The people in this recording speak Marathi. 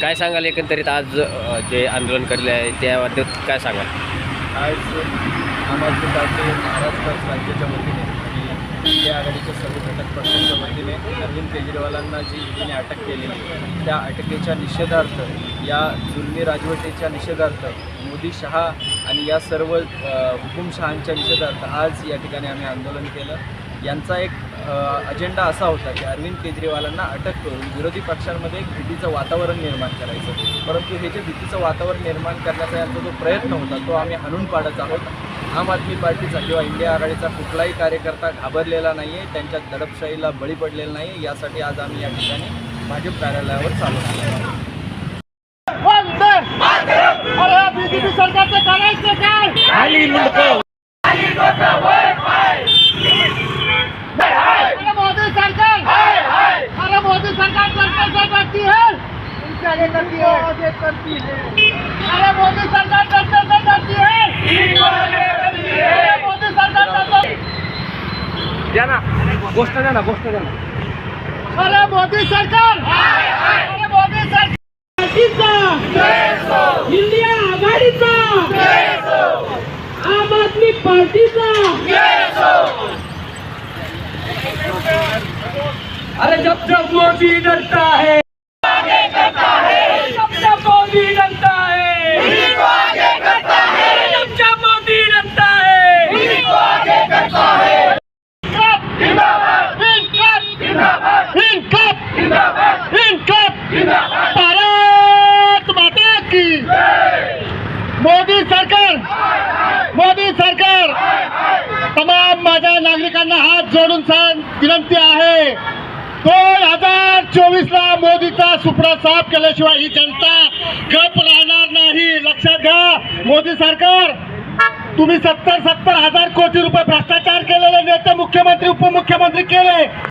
काय सांगाल एकंदरीत आज अ, जे आंदोलन करले आहे त्याबद्दल काय सांगाल? आज आम आदमी पार्टी महाराष्ट्र राज्याच्या वतीने आणि इंडिया आघाडीच्या सर्व घटक पक्षांच्या वतीने अरविंद केजरीवालांना जी ईडीने अटक केली त्या अटकेच्या निषेधार्थ या जुलमी राजवटीच्या निषेधार्थ मोदी शहा आणि या सर्व अ, हुकुमशहांच्या निषेधार्थ आज या ठिकाणी आम्ही आंदोलन केलं. यांचा एक अजेंडा असा होता की अरविंद केजरीवालांना अटक करून विरोधी पक्षांमध्ये एक भीतीचं वातावरण निर्माण करायचं. परंतु हे जे भीतीचं वातावरण निर्माण करण्याचा यांचा जो प्रयत्न होता तो आम्ही हाणून पाडत आहोत. आम आदमी पार्टीचा किंवा इंडिया आघाडीचा कुठलाही कार्यकर्ता घाबरलेला नाही आहे त्यांच्या दडपशाहीला बळी पडलेला नाही आहे यासाठी आज आम्ही या ठिकाणी भाजप कार्यालयावर चालू आहोत. अरे बीजेपी सरकारचं करायचं काय? आगे करती है। आगे करती है। अरे मोदी सरकार भ्रष्टाचार करती है। मोदी सरकार भ्रष्टाचार गोष्ट द्या ना गोष्ट द्या ना। अरे मोदी सरकार। अरे मोदी सरकार। इंडिया आघाडीचा। आम आदमी पार्टीचा। अरे जब जब मोदी डरता है भारत माता की। मोदी सरकार मोदी सरकार। तमाम माझ्या नागरिकांना हात जोडून सांग विनंती आहे. दोन हजार चोवीस ला मोदीचा सुपडा साफ केल्याशिवाय ही जनता गप राहणार नाही. लक्षात घ्या मोदी सरकार तुम्ही सत्तर सत्तर हजार कोटी